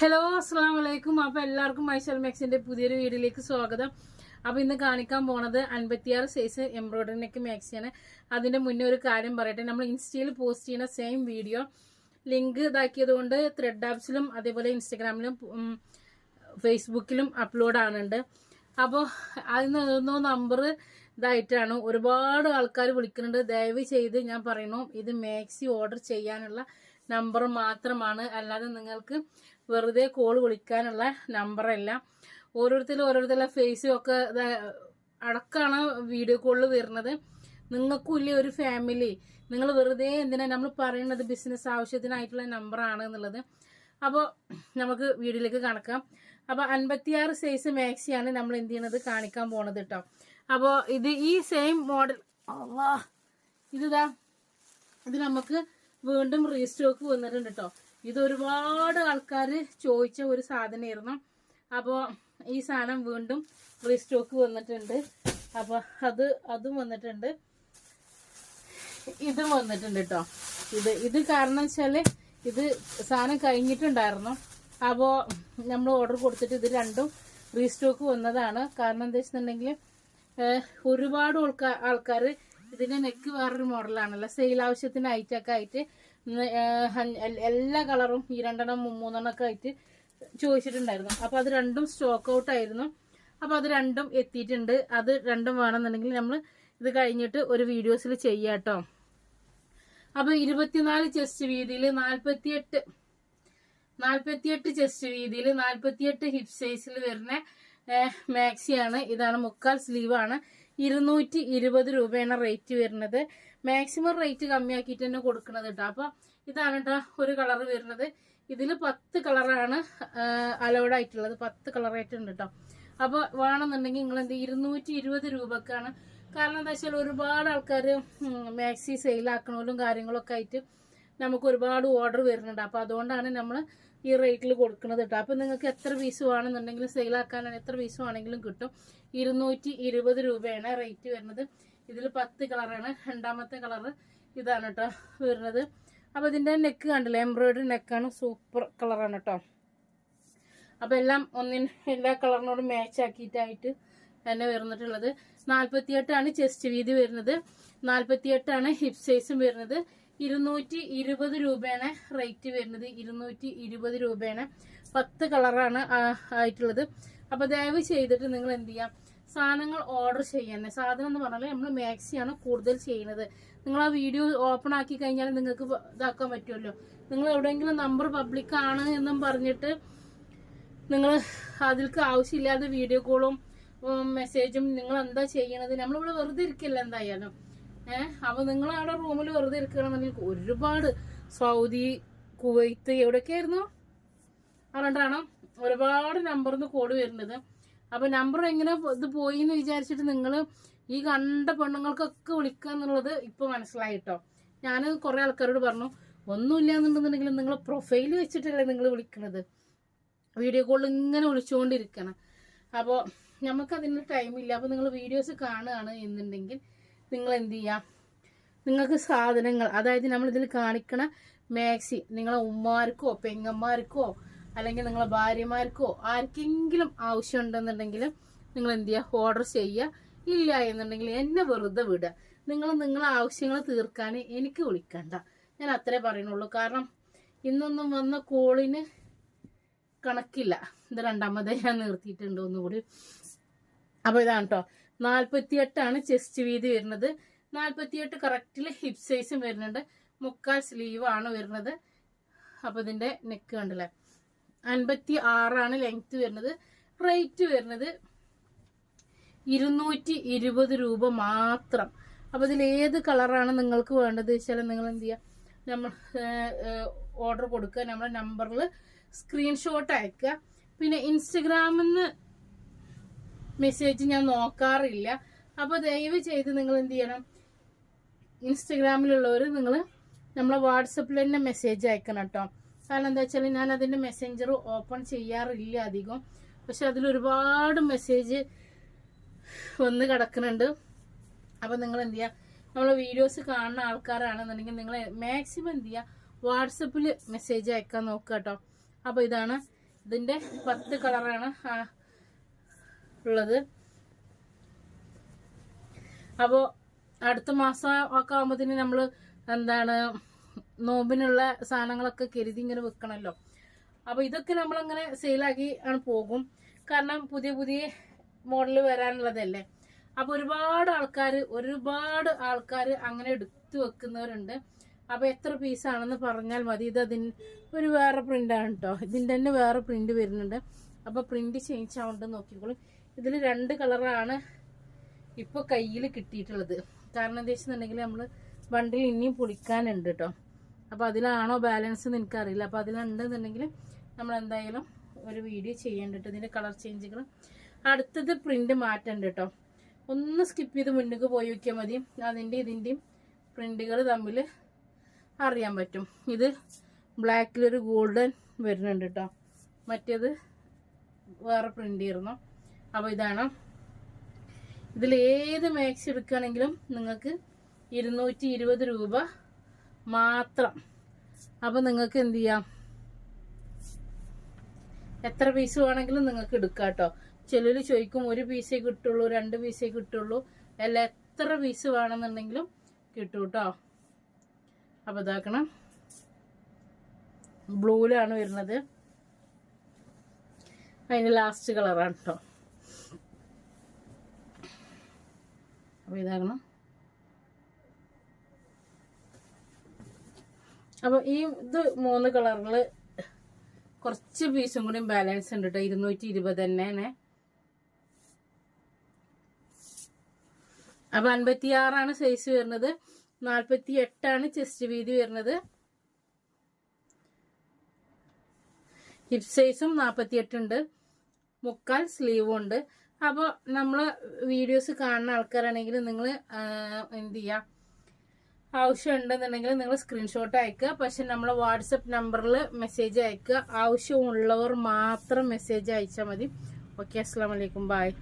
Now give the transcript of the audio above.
Hello അസ്സാം വലൈക്കും അപ്പം എല്ലാവർക്കും മൈസൽ മാക്സിന്റെ പുതിയൊരു വീഡിയോയിലേക്ക് സ്വാഗതം. അപ്പോൾ ഇന്ന് കാണിക്കാൻ പോണത് അൻപത്തിയാറ് സൈസ് എംബ്രോയിഡറി നെക്ക് മാക്സിയാണ് അതിന്റെ മുന്നേ ഒരു കാര്യം പറയട്ടെ. നമ്മൾ ഇൻസ്റ്റയിൽ പോസ്റ്റ് ചെയ്യുന്ന സെയിം വീഡിയോ ലിങ്ക് ഇതാക്കിയത് കൊണ്ട് ത്രെഡ് ആപ്സിലും അതേപോലെ ഇൻസ്റ്റഗ്രാമിലും ഫേസ്ബുക്കിലും അപ്ലോഡ് ആണുണ്ട് അപ്പോൾ അതിന് നിന്ന് നമ്പർ ഇതായിട്ടാണ് ഒരുപാട് ആൾക്കാർ വിളിക്കുന്നുണ്ട്. ദയവ് ചെയ്ത് ഞാൻ പറയണു ഇത് മാക്സി ഓർഡർ ചെയ്യാനുള്ള നമ്പർ മാത്രമാണ്. അല്ലാതെ നിങ്ങൾക്ക് വെറുതെ കോൾ വിളിക്കാനുള്ള നമ്പറല്ല ഓരോരുത്തരും ഓരോരുത്തരുടെ ഫേസും ഒക്കെ അടക്കമാണ് വീഡിയോ കോളിൽ വരുന്നത്. നിങ്ങൾക്കും ഇല്ലേ ഒരു ഫാമിലി നിങ്ങൾ വെറുതെ എന്തിനാ നമ്മൾ പറയുന്നത് ബിസിനസ് ആവശ്യത്തിനായിട്ടുള്ള നമ്പറാണ് എന്നുള്ളത്. അപ്പോൾ നമുക്ക് വീഡിയോയിലേക്ക് കണക്കാം അപ്പോൾ അൻപത്തിയാറ് സൈസ് മാക്സിയാണ് നമ്മൾ എന്ത് ചെയ്യണത് കാണിക്കാൻ പോണത് കേട്ടോ അപ്പോൾ ഇത് ഈ സെയിം മോഡൽ ഇതാ ഇത് നമുക്ക് വീണ്ടും റീസ്റ്റോക്ക് വന്നിട്ടുണ്ട് കേട്ടോ ഇത് ഒരുപാട് ആൾക്കാർ ചോദിച്ച ഒരു സാധനമായിരുന്നു. അപ്പോൾ ഈ സാധനം വീണ്ടും റീസ്റ്റോക്ക് വന്നിട്ടുണ്ട്. അപ്പോൾ അത് അതും വന്നിട്ടുണ്ട്. ഇതും വന്നിട്ടുണ്ട് കേട്ടോ ഇത് ഇത് കാരണം വെച്ചാൽ ഇത് സാധനം കഴിഞ്ഞിട്ടുണ്ടായിരുന്നു. അപ്പോൾ നമ്മൾ ഓർഡർ കൊടുത്തിട്ട് ഇത് രണ്ടും റീസ്റ്റോക്ക് വന്നതാണ്. കാരണം എന്താ വെച്ചിട്ടുണ്ടെങ്കിൽ ഒരുപാട് ആൾക്കാർ ഇതിന്റെ നെക്ക് വേറൊരു മോഡലാണല്ലോ സെയിൽ ആവശ്യത്തിന് ഐറ്റൊക്കെ ആയിട്ട് എല്ലാ കളറും ഈ രണ്ടെണ്ണം മൂന്നെണ്ണം ഒക്കെ ആയിട്ട് ചോദിച്ചിട്ടുണ്ടായിരുന്നു. അപ്പൊ അത് രണ്ടും സ്റ്റോക്ക് ഔട്ട് ആയിരുന്നു. അപ്പൊ അത് രണ്ടും എത്തിയിട്ടുണ്ട്. അത് രണ്ടും വേണമെന്നുണ്ടെങ്കിൽ നമ്മൾ ഇത് കഴിഞ്ഞിട്ട് ഒരു വീഡിയോസിൽ ചെയ്യാട്ടോ അപ്പൊ ഇരുപത്തിനാല് ചെസ്റ്റ് വീതിയിൽ നാൽപ്പത്തിയെട്ട് നാൽപ്പത്തിയെട്ട് ചെസ്റ്റ് വീതിയിൽ നാൽപ്പത്തിയെട്ട് ഹിപ്പ് സൈസിൽ വരുന്ന മാക്സിയാണ് ഇതാണ് മുക്കാൽ സ്ലീവാണ് ഇരുന്നൂറ്റി ഇരുപത് രൂപയാണ് റേറ്റ് വരുന്നത്. മാക്സിമം റേറ്റ് കമ്മിയാക്കിയിട്ട് തന്നെ കൊടുക്കുന്നത് കേട്ടോ അപ്പൊ ഇതാണ് കേട്ടോ ഒരു കളർ വരുന്നത്. ഇതിൽ പത്ത് കളറാണ് അലൗഡ് ആയിട്ടുള്ളത്. പത്ത് കളറായിട്ടുണ്ട് കേട്ടോ അപ്പൊ വേണമെന്നുണ്ടെങ്കിൽ നിങ്ങൾ എന്ത് ഇരുന്നൂറ്റി ഇരുപത് രൂപക്കാണ്. കാരണം എന്താ വെച്ചാൽ ഒരുപാട് ആൾക്കാർ മാക്സി സെയിലാക്കണമെങ്കിലും കാര്യങ്ങളൊക്കെ ആയിട്ട് നമുക്ക് ഒരുപാട് ഓർഡർ വരുന്നുണ്ട്. അപ്പൊ അതുകൊണ്ടാണ് നമ്മൾ ഈ റേറ്റിൽ കൊടുക്കുന്നത് കേട്ടോ അപ്പം നിങ്ങൾക്ക് എത്ര പീസ് വേണമെന്നുണ്ടെങ്കിലും സെയിലാക്കാൻ എത്ര പീസ് വേണമെങ്കിലും കിട്ടും. ഇരുന്നൂറ്റി ഇരുപത് രൂപയാണ് റേറ്റ് വരുന്നത്. ഇതിൽ പത്ത് കളറാണ് രണ്ടാമത്തെ കളറ് ഇതാണ് കേട്ടോ വരുന്നത്. അപ്പോൾ ഇതിന്റെ നെക്ക് കണ്ടില്ലേ? എംബ്രോയിഡറി നെക്കാണ് സൂപ്പർ കളറാണ് കേട്ടോ അപ്പോൾ എല്ലാം ഒന്നിന് എല്ലാ കളറിനോടും മാച്ച് ആക്കിയിട്ടായിട്ട് തന്നെ വരുന്നിട്ടുള്ളത്. നാൽപ്പത്തിയെട്ടാണ് ചെസ്റ്റ് വീതി വരുന്നത്. നാൽപ്പത്തിയെട്ടാണ് ഹിപ്പ് സൈസും വരുന്നത്. ഇരുന്നൂറ്റി ഇരുപത് രൂപയാണ് റേറ്റ് വരുന്നത്. ഇരുന്നൂറ്റി ഇരുപത് രൂപയാണ്. പത്ത് കളറാണ് ആയിട്ടുള്ളത്. അപ്പൊ ദയവ് ചെയ്തിട്ട് നിങ്ങൾ എന്ത് ചെയ്യാം? സാധനങ്ങൾ ഓർഡർ ചെയ്യാൻ സാധനം എന്ന് പറഞ്ഞാൽ നമ്മൾ മാക്സിയാണ് കൂടുതൽ ചെയ്യുന്നത്. നിങ്ങൾ ആ വീഡിയോ ഓപ്പൺ ആക്കി കഴിഞ്ഞാൽ നിങ്ങൾക്ക് ഇതാക്കാൻ പറ്റുമല്ലോ നിങ്ങൾ എവിടെയെങ്കിലും നമ്പർ പബ്ലിക് ആണ് എന്നും പറഞ്ഞിട്ട് നിങ്ങൾ അതിൽക്ക് ആവശ്യമില്ലാതെ വീഡിയോ കോളും മെസ്സേജും നിങ്ങൾ എന്താ ചെയ്യണത്? നമ്മളിവിടെ വെറുതെ ഇരിക്കില്ല എന്തായാലും. ഏഹ് അപ്പൊ നിങ്ങൾ അവിടെ റൂമിൽ വെറുതെ ഇരിക്കണമെങ്കിൽ ഒരുപാട് സൗദി കുവൈത്ത് എവിടെയൊക്കെയായിരുന്നു? അതുകൊണ്ടാണ് ഒരുപാട് നമ്പറിന്ന് കോഡ് വരുന്നത്. അപ്പൊ നമ്പർ എങ്ങനെ ഇത് പോയി എന്ന് വിചാരിച്ചിട്ട് നിങ്ങൾ ഈ കണ്ട പെണ്ണുങ്ങൾക്കൊക്കെ വിളിക്കുക എന്നുള്ളത് ഇപ്പൊ മനസ്സിലായിട്ടോ ഞാൻ കുറെ ആൾക്കാരോട് പറഞ്ഞു ഒന്നുമില്ല എന്നുണ്ടെന്നുണ്ടെങ്കിൽ നിങ്ങൾ പ്രൊഫൈൽ വെച്ചിട്ടല്ലേ നിങ്ങൾ വിളിക്കണത്. വീഡിയോ കോൾ ഇങ്ങനെ വിളിച്ചുകൊണ്ടിരിക്കണം അപ്പോൾ നമുക്ക് അതിന് ടൈമില്ല അപ്പോൾ നിങ്ങൾ വീഡിയോസ് കാണുകയാണ് എന്നുണ്ടെങ്കിൽ നിങ്ങൾ എന്ത് ചെയ്യാം നിങ്ങൾക്ക് സാധനങ്ങൾ അതായത് നമ്മൾ ഇതിൽ കാണിക്കണ മാക്സി നിങ്ങളെ ഉമ്മമാർക്കോ പെങ്ങന്മാർക്കോ അല്ലെങ്കിൽ നിങ്ങളെ ഭാര്യമാർക്കോ ആർക്കെങ്കിലും ആവശ്യമുണ്ടെന്നുണ്ടെങ്കിൽ നിങ്ങൾ എന്ത് ചെയ്യുക. ഓർഡർ ചെയ്യുക ഇല്ല എന്നുണ്ടെങ്കിൽ എന്നെ വെറുതെ വിടുക. നിങ്ങൾ നിങ്ങളെ ആവശ്യങ്ങൾ തീർക്കാൻ എനിക്ക് വിളിക്കണ്ട. ഞാൻ അത്രേ പറയുന്നുള്ളൂ. കാരണം ഇന്നൊന്നും വന്ന കോളിന് കണക്കില്ല. ഇത് രണ്ടാമതേ ഞാൻ നിർത്തിയിട്ടുണ്ട് ഒന്നുകൂടി. അപ്പൊ ഇതാണ് കേട്ടോ നാൽപ്പത്തിയെട്ടാണ് ചെസ്റ്റ് വീതി വരുന്നത്. നാൽപ്പത്തിയെട്ട് കറക്റ്റിൽ ഹിപ്പ് സൈസും വരുന്നുണ്ട്. മുക്കാൽ സ്ലീവ് ആണ് വരുന്നത്. അപ്പൊ ഇതിന്റെ നെക്ക് കണ്ടില്ലേ? അൻപത്തി ആറാണ് ലെങ്ത് വരുന്നത്. റേറ്റ് വരുന്നത് ഇരുന്നൂറ്റി ഇരുപത് രൂപ മാത്രം. അപ്പൊ ഇതിൽ ഏത് കളറാണ് നിങ്ങൾക്ക് വേണ്ടത് വെച്ചാൽ നിങ്ങൾ എന്ത് ചെയ്യുക നമ്മൾ ഓർഡർ കൊടുക്കുക. നമ്മുടെ നമ്പറിൽ സ്ക്രീൻഷോട്ട് അയക്കുക. പിന്നെ ഇൻസ്റ്റഗ്രാമിൽ നിന്ന് മെസ്സേജ് ഞാൻ നോക്കാറില്ല. അപ്പൊ ദയവ് ചെയ്ത് നിങ്ങൾ എന്ത് ചെയ്യണം? ഇൻസ്റ്റഗ്രാമിലുള്ളവർ നിങ്ങൾ നമ്മളെ വാട്സപ്പിൽ തന്നെ മെസ്സേജ് അയക്കണം കേട്ടോ. കാരണം എന്താ വെച്ചാൽ ഞാൻ അതിന്റെ മെസ്സഞ്ചർ ഓപ്പൺ ചെയ്യാറില്ല അധികം. പക്ഷെ അതിൽ ഒരുപാട് മെസ്സേജ് വന്ന് കിടക്കുന്നുണ്ട്. അപ്പൊ നിങ്ങൾ എന്ത് ചെയ്യുക നമ്മളെ വീഡിയോസ് കാണുന്ന ആൾക്കാരാണെന്നുണ്ടെങ്കിൽ നിങ്ങൾ മാക്സിമം എന്ത് ചെയ്യുക വാട്സപ്പിൽ മെസ്സേജ് അയക്കാൻ നോക്കുക കേട്ടോ. അപ്പൊ ഇതാണ് ഇതിന്റെ പത്ത് കളറാണ് ആ ഉള്ളത്. അപ്പോൾ അടുത്ത മാസം ഒക്കെ ആകുമ്പോഴത്തേന് നമ്മൾ എന്താണ് നോമ്പിനുള്ള സാധനങ്ങളൊക്കെ കരുതി ഇങ്ങനെ വെക്കണമല്ലോ അപ്പോൾ ഇതൊക്കെ നമ്മളങ്ങനെ സെയിലാക്കി ആണ് പോകും. കാരണം പുതിയ പുതിയ മോഡൽ വരാനുള്ളതല്ലേ. അപ്പോൾ ഒരുപാട് ആൾക്കാർ ഒരുപാട് ആൾക്കാർ അങ്ങനെ എടുത്തു വെക്കുന്നവരുണ്ട്. അപ്പോൾ എത്ര പീസാണെന്ന് പറഞ്ഞാൽ മതി. ഇത് അതിന് ഒരു വേറെ പ്രിന്റാണ് കേട്ടോ ഇതിന്റെ തന്നെ വേറെ പ്രിന്റ് വരുന്നുണ്ട്. അപ്പോൾ പ്രിന്റ് ചേഞ്ച് ആവുന്നുണ്ട് നോക്കിക്കോളൂ. ഇതിൽ രണ്ട് കളറാണ് ഇപ്പോൾ കയ്യിൽ കിട്ടിയിട്ടുള്ളത്. കാരണം എന്താ വെച്ചിട്ടുണ്ടെങ്കിൽ നമ്മൾ വണ്ടിയിൽ ഇനിയും പൊളിക്കാനുണ്ട് കേട്ടോ അപ്പോൾ അതിലാണോ ബാലൻസ് എന്ന് എനിക്കറിയില്ല. അപ്പോൾ അതിലുണ്ടെന്നുണ്ടെങ്കിൽ നമ്മൾ എന്തായാലും ഒരു വീഡിയോ ചെയ്യേണ്ടിട്ട് ഇതിന്റെ കളർ ചേഞ്ചുകൾ അടുത്തത് പ്രിന്റ് മാറ്റേണ്ട കേട്ടോ ഒന്ന് സ്കിപ്പ് ചെയ്ത് മുന്നിലേക്ക് പോയി നോക്കിയാൽ മതി. അതിന്റെ ഇതിന്റെയും പ്രിന്റുകൾ തമ്മിൽ അറിയാൻ പറ്റും. ഇത് ബ്ലാക്കിലൊരു ഗോൾഡൻ വരുന്നുണ്ട് കേട്ടോ മറ്റേത് വേറെ പ്രിന്റ് ആയിരുന്നു. അപ്പോൾ ഇതാണ്. ഇതിൽ ഏത് മാക്സ് എടുക്കുകയാണെങ്കിലും നിങ്ങൾക്ക് ഇരുന്നൂറ്റി ഇരുപത് രൂപ മാത്രം. അപ്പോൾ നിങ്ങൾക്ക് എന്ത് ചെയ്യാം? എത്ര പീസ് വേണമെങ്കിലും നിങ്ങൾക്ക് എടുക്കാം കേട്ടോ. ചിലർ ചോദിക്കും ഒരു പീസേ കിട്ടുള്ളൂ രണ്ട് പീസേ കിട്ടുള്ളൂ. അല്ല എത്ര പീസ് വേണമെന്നുണ്ടെങ്കിലും കിട്ടും കേട്ടോ. അപ്പോൾ ഇതാക്കണം. ബ്ലൂവിലാണ് വരുന്നത്. അതിന് ലാസ്റ്റ് കളറാണ് കേട്ടോ. അപ്പോൾ ഇതാകണം. അപ്പോൾ ഈ ഇത് മൂന്ന് കളറിൽ കുറച്ച് പീസും കൂടി ബാലൻസ് ഉണ്ട് കേട്ടോ ഇരുന്നൂറ്റി ഇരുപത് തന്നെ അപ്പോൾ അൻപത്തി ആറാണ് സൈസ് വരുന്നത്. നാൽപ്പത്തി എട്ടാണ് ചെസ്റ്റ് വീതി വരുന്നത്. ഹിപ് സൈസും നാൽപ്പത്തി എട്ടുണ്ട് മുക്കാൽ സ്ലീവും ഉണ്ട്. അപ്പോൾ നമ്മൾ വീഡിയോസ് കാണുന്ന ആൾക്കാരാണെങ്കിൽ നിങ്ങൾ എന്ത് ചെയ്യുക ആവശ്യമുണ്ടെന്നുണ്ടെങ്കിൽ നിങ്ങൾ സ്ക്രീൻഷോട്ട് അയക്കുക. പക്ഷെ നമ്മൾ വാട്സപ്പ് നമ്പറിൽ മെസ്സേജ് അയക്കുക. ആവശ്യമുള്ളവർ മാത്രം മെസ്സേജ് അയച്ചാൽ മതി. ഓക്കെ അസ്സാം വലൈക്കും ബായ്